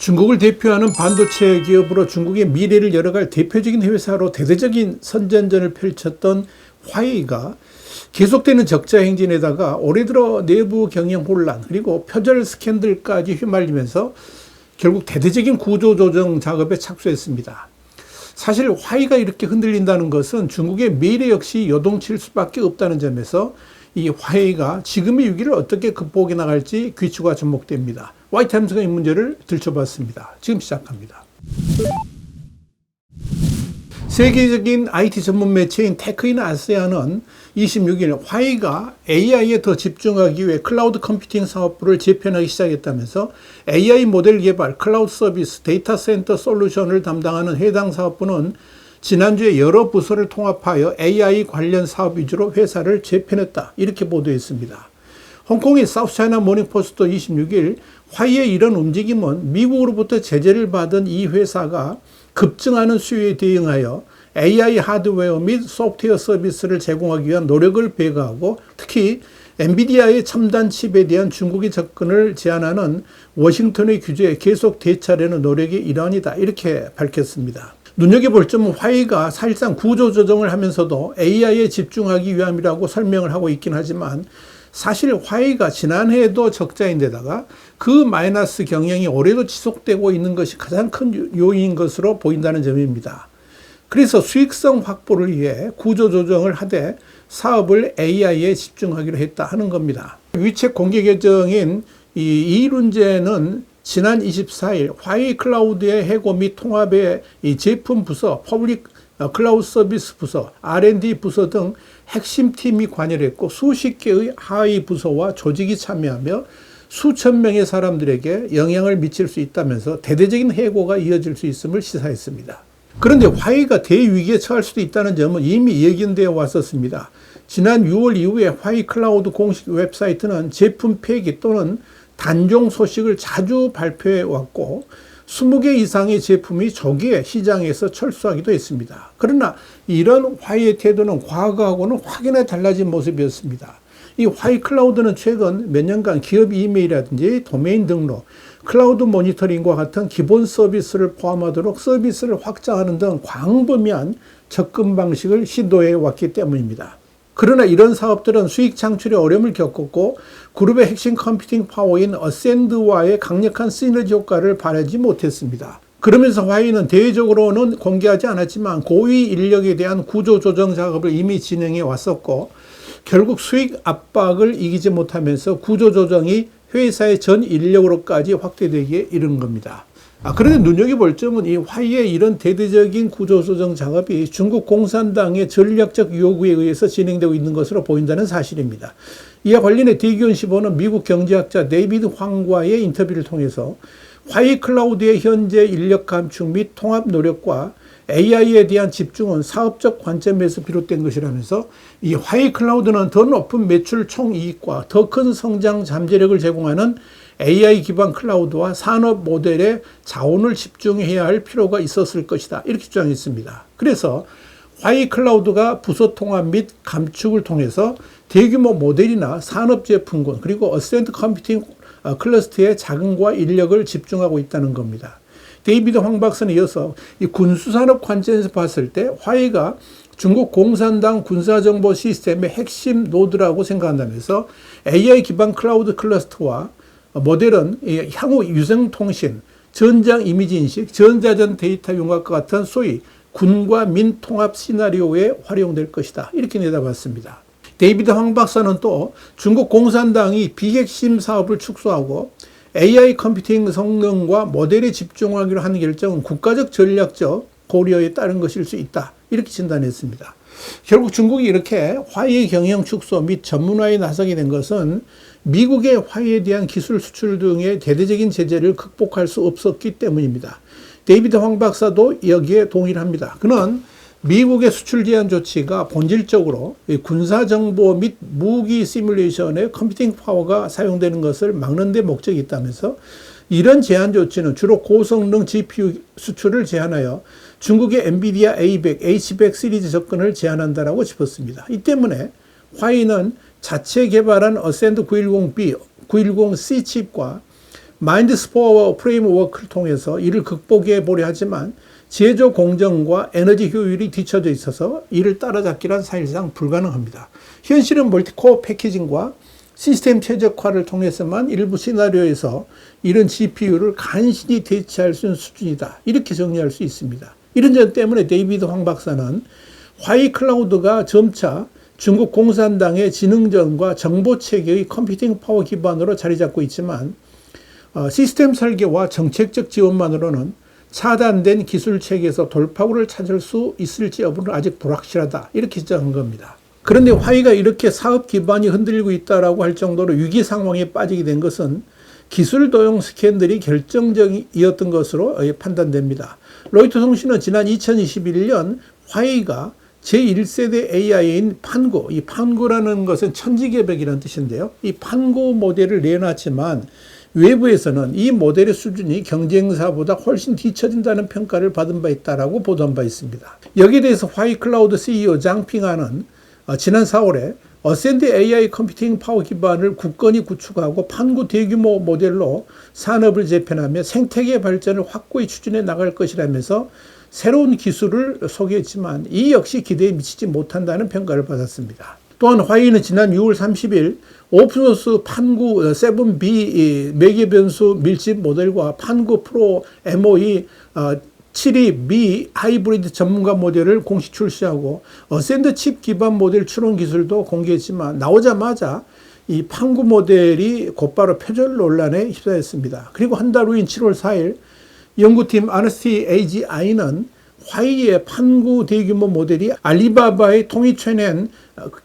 중국을 대표하는 반도체 기업으로 중국의 미래를 열어갈 대표적인 회사로 대대적인 선전전을 펼쳤던 화웨이가 계속되는 적자 행진에다가 올해 들어 내부 경영 혼란 그리고 표절 스캔들까지 휘말리면서 결국 대대적인 구조 조정 작업에 착수했습니다. 사실 화이가 이렇게 흔들린다는 것은 중국의 미래 역시 요동칠 수밖에 없다는 점에서 이 화웨이가 지금의 위기를 어떻게 극복해 나갈지 귀추가 주목됩니다. 와이타임스가 이 문제를 들춰봤습니다. 지금 시작합니다. 세계적인 IT 전문 매체인 테크인 아세아는 26일 화웨이가 AI에 더 집중하기 위해 클라우드 컴퓨팅 사업부를 재편하기 시작했다면서 AI 모델 개발, 클라우드 서비스, 데이터 센터 솔루션을 담당하는 해당 사업부는 지난주에 여러 부서를 통합하여 AI 관련 사업 위주로 회사를 재편했다. 이렇게 보도했습니다. 홍콩의 사우스차이나 모닝포스트 26일 화이의 이런 움직임은 미국으로부터 제재를 받은 이 회사가 급증하는 수요에 대응하여 AI 하드웨어 및 소프트웨어 서비스를 제공하기 위한 노력을 배가하고 특히 엔비디아의 첨단 칩에 대한 중국의 접근을 제한하는 워싱턴의 규제에 계속 대처하려는 노력의 일환이다. 이렇게 밝혔습니다. 눈여겨볼 점은 화웨이가 사실상 구조조정을 하면서도 AI에 집중하기 위함이라고 설명을 하고 있긴 하지만 사실 화웨이가 지난해에도 적자인데다가 그 마이너스 경영이 올해도 지속되고 있는 것이 가장 큰 요인인 것으로 보인다는 점입니다. 그래서 수익성 확보를 위해 구조조정을 하되 사업을 AI에 집중하기로 했다 하는 겁니다. 위챗 공개 계정인 이 이룬제는 지난 24일 화웨이 클라우드의 해고 및 통합의 이 제품 부서, 퍼블릭 어, 클라우드 서비스 부서, R&D 부서 등 핵심 팀이 관여했고 수십 개의 하위 부서와 조직이 참여하며 수천 명의 사람들에게 영향을 미칠 수 있다면서 대대적인 해고가 이어질 수 있음을 시사했습니다. 그런데 화웨이가 대위기에 처할 수도 있다는 점은 이미 예견되어 왔었습니다. 지난 6월 이후에 화웨이 클라우드 공식 웹사이트는 제품 폐기 또는 단종 소식을 자주 발표해 왔고 20개 이상의 제품이 조기에 시장에서 철수하기도 했습니다. 그러나 이런 화이의 태도는 과거하고는 확연히 달라진 모습이었습니다. 이 화이 클라우드는 최근 몇 년간 기업 이메일이라든지 도메인 등록, 클라우드 모니터링과 같은 기본 서비스를 포함하도록 서비스를 확장하는 등 광범위한 접근 방식을 시도해 왔기 때문입니다. 그러나 이런 사업들은 수익 창출에 어려움을 겪었고 그룹의 핵심 컴퓨팅 파워인 어센드와의 강력한 시너지 효과를 발휘하지 못했습니다. 그러면서 화웨이는 대외적으로는 공개하지 않았지만 고위 인력에 대한 구조 조정 작업을 이미 진행해 왔었고 결국 수익 압박을 이기지 못하면서 구조 조정이 회사의 전 인력으로까지 확대되기에 이른 겁니다. 아, 그런데 눈여겨볼 점은 이 화이의 이런 대대적인 구조조정 작업이 중국 공산당의 전략적 요구에 의해서 진행되고 있는 것으로 보인다는 사실입니다. 이와 관련해 대기원 15는 미국 경제학자 데이비드 황과의 인터뷰를 통해서 화이 클라우드의 현재 인력 감축 및 통합 노력과 AI에 대한 집중은 사업적 관점에서 비롯된 것이라면서 이 화이 클라우드는 더 높은 매출 총 이익과 더 큰 성장 잠재력을 제공하는 AI 기반 클라우드와 산업 모델에 자원을 집중해야 할 필요가 있었을 것이다. 이렇게 주장했습니다. 그래서 화이 클라우드가 부서 통합 및 감축을 통해서 대규모 모델이나 산업 제품군 그리고 어센트 컴퓨팅 어, 클러스터의 자금과 인력을 집중하고 있다는 겁니다. 데이비드 황 박사는 이어서 이 군수산업 관점에서 봤을 때 화이가 중국 공산당 군사정보 시스템의 핵심 노드라고 생각한다면서 AI 기반 클라우드 클러스터와 모델은 향후 유성통신, 전장 이미지 인식, 전자전 데이터 융합과 같은 소위 군과 민 통합 시나리오에 활용될 것이다. 이렇게 내다봤습니다. 데이비드 황 박사는 또 중국 공산당이 비핵심 사업을 축소하고 AI 컴퓨팅 성능과 모델에 집중하기로 한 결정은 국가적 전략적 고려에 따른 것일 수 있다. 이렇게 진단했습니다. 결국 중국이 이렇게 화해 경영 축소 및 전문화에 나서게 된 것은 미국의 화해에 대한 기술 수출 등의 대대적인 제재를 극복할 수 없었기 때문입니다. 데이비드 황 박사도 여기에 동의를 합니다. 그는 미국의 수출 제한 조치가 본질적으로 군사 정보 및 무기 시뮬레이션의 컴퓨팅 파워가 사용되는 것을 막는 데 목적이 있다면서 이런 제한 조치는 주로 고성능 GPU 수출을 제한하여 중국의 엔비디아 A100, H100 시리즈 접근을 제한한다라고 짚었습니다. 이 때문에 화이는 자체 개발한 어센드 910B, 910C 칩과 마인드스포어 프레임워크를 통해서 이를 극복해 보려 하지만 제조 공정과 에너지 효율이 뒤처져 있어서 이를 따라잡기란 사실상 불가능합니다. 현실은 멀티코어 패키징과 시스템 최적화를 통해서만 일부 시나리오에서 이런 GPU를 간신히 대체할 수 있는 수준이다. 이렇게 정리할 수 있습니다. 이런 점 때문에 데이비드 황 박사는 화이 클라우드가 점차 중국 공산당의 지능전과 정보체계의 컴퓨팅 파워 기반으로 자리 잡고 있지만 어, 시스템 설계와 정책적 지원만으로는 차단된 기술 체계에서 돌파구를 찾을 수 있을지 여부는 아직 불확실하다. 이렇게 지적한 겁니다. 그런데 화이가 이렇게 사업 기반이 흔들리고 있다라고 할 정도로 위기 상황에 빠지게 된 것은 기술 도용 스캔들이 결정적이었던 것으로 판단됩니다. 로이터 통신은 지난 2021년 화이가 제1세대 AI인 판고, 이 판고라는 것은 천지개벽이라는 뜻인데요. 이 판고 모델을 내놨지만 외부에서는 이 모델의 수준이 경쟁사보다 훨씬 뒤처진다는 평가를 받은 바 있다라고 보도한 바 있습니다. 여기에 대해서 화이 클라우드 CEO 장핑하는 어, 지난 4월에 어센드 AI 컴퓨팅 파워 기반을 굳건히 구축하고 판구 대규모 모델로 산업을 재편하며 생태계 발전을 확고히 추진해 나갈 것이라면서 새로운 기술을 소개했지만 이 역시 기대에 미치지 못한다는 평가를 받았습니다. 또한 화이는 지난 6월 30일 오픈소스 판구 7B 매개 변수 밀집 모델과 판구 프로 MOE 72B 하이브리드 전문가 모델을 공식 출시하고 어센드 칩 기반 모델 추론 기술도 공개했지만 나오자마자 이 판구 모델이 곧바로 표절 논란에 휩싸였습니다. 그리고 한 달 후인 7월 4일 연구팀 아너스티 AGI는 화이의 판구 대규모 모델이 알리바바의 통일쳐낸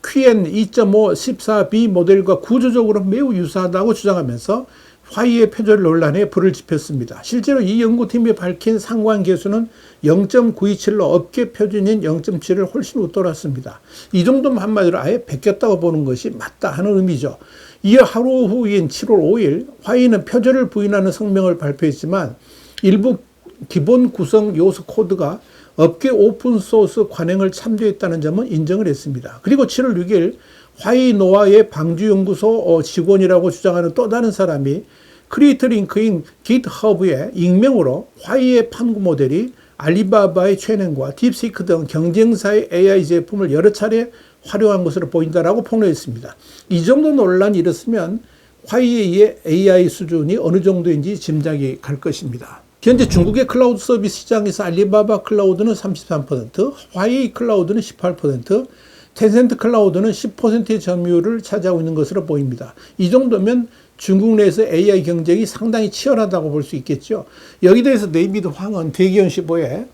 QN 2.5 14B 모델과 구조적으로 매우 유사하다고 주장하면서 화이의 표절 논란에 불을 지폈습니다. 실제로 이 연구팀이 밝힌 상관 계수는 0.927로 업계 표준인 0.7을 훨씬 웃돌았습니다. 이 정도면 한마디로 아예 베꼈다고 보는 것이 맞다 하는 의미죠. 이어 하루 후인 7월 5일 화이는 표절을 부인하는 성명을 발표했지만 일부 기본 구성 요소 코드가 업계 오픈소스 관행을 참조했다는 점은 인정을 했습니다. 그리고 7월 6일 화이노아의 방주연구소 어, 직원이라고 주장하는 또 다른 사람이 크리에이터 링크인 GitHub의 익명으로 화이의 판구 모델이 알리바바의 최능과 딥시크 등 경쟁사의 AI 제품을 여러 차례 활용한 것으로 보인다라고 폭로했습니다. 이 정도 논란이 일었으면 화이의 AI 수준이 어느 정도인지 짐작이 갈 것입니다. 현재 중국의 클라우드 서비스 시장에서 알리바바 클라우드는 33%, 화이 클라우드는 18%, 텐센트 클라우드는 10%의 점유율을 차지하고 있는 것으로 보입니다. 이 정도면 중국 내에서 AI 경쟁이 상당히 치열하다고 볼 수 있겠죠. 여기 대해서 네이비드 황은 대기현 15에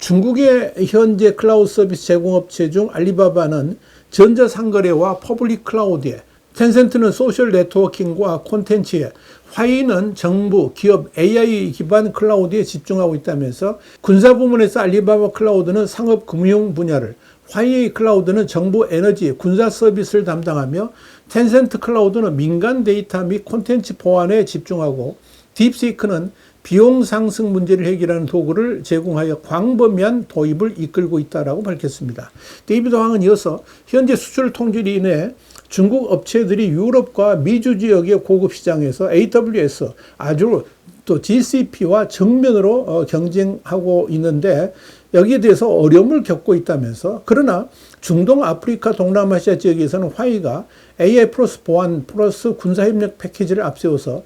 중국의 현재 클라우드 서비스 제공업체 중 알리바바는 전자상거래와 퍼블릭 클라우드에 텐센트는 소셜 네트워킹과 콘텐츠에 화이는 정부, 기업, AI 기반 클라우드에 집중하고 있다면서 군사 부문에서 알리바바 클라우드는 상업 금융 분야를 화이의 클라우드는 정부 에너지, 군사 서비스를 담당하며 텐센트 클라우드는 민간 데이터 및 콘텐츠 보안에 집중하고 딥시크는 비용 상승 문제를 해결하는 도구를 제공하여 광범위한 도입을 이끌고 있다라고 밝혔습니다. 데이비드 황은 이어서 현재 수출 통제로 인해 중국 업체들이 유럽과 미주 지역의 고급 시장에서 AWS, 아주 또 GCP와 정면으로 어, 경쟁하고 있는데 여기에 대해서 어려움을 겪고 있다면서 그러나 중동, 아프리카, 동남아시아 지역에서는 화이가 AI 플러스 보안 플러스 군사협력 패키지를 앞세워서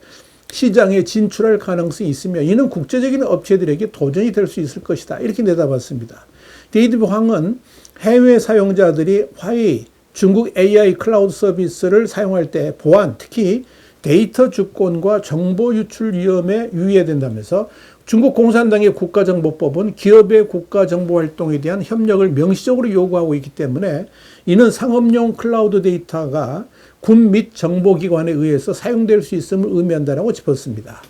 시장에 진출할 가능성이 있으며 이는 국제적인 업체들에게 도전이 될 수 있을 것이다. 이렇게 내다봤습니다. 데이드 황은 해외 사용자들이 화이, 중국 AI 클라우드 서비스를 사용할 때 보안, 특히 데이터 주권과 정보 유출 위험에 유의해야 된다면서 중국 공산당의 국가정보법은 기업의 국가정보 활동에 대한 협력을 명시적으로 요구하고 있기 때문에 이는 상업용 클라우드 데이터가 군 및 정보기관에 의해서 사용될 수 있음을 의미한다고 짚었습니다.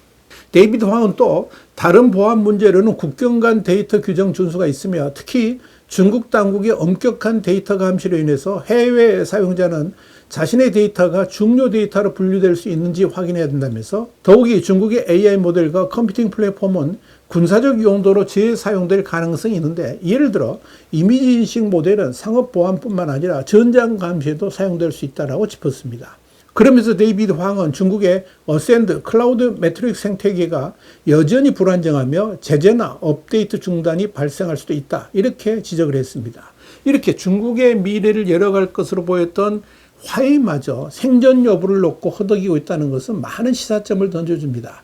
데이비드 황은 또 다른 보안 문제로는 국경 간 데이터 규정 준수가 있으며 특히 중국 당국의 엄격한 데이터 감시로 인해서 해외 사용자는 자신의 데이터가 중요 데이터로 분류될 수 있는지 확인해야 된다면서 더욱이 중국의 AI 모델과 컴퓨팅 플랫폼은 군사적 용도로 재사용될 가능성이 있는데 예를 들어 이미지 인식 모델은 상업 보안뿐만 아니라 전장 감시에도 사용될 수 있다라고 짚었습니다. 그러면서 데이비드 황은 중국의 어센드 클라우드 매트릭 생태계가 여전히 불안정하며 제재나 업데이트 중단이 발생할 수도 있다. 이렇게 지적을 했습니다. 이렇게 중국의 미래를 열어갈 것으로 보였던 화웨이마저 생존 여부를 놓고 허덕이고 있다는 것은 많은 시사점을 던져줍니다.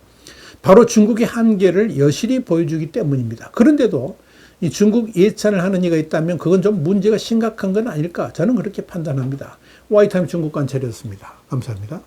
바로 중국의 한계를 여실히 보여주기 때문입니다. 그런데도 이 중국 예찬을 하는 이가 있다면 그건 좀 문제가 심각한 건 아닐까 저는 그렇게 판단합니다. 와이타임 중국 관찰이었습니다. 감사합니다.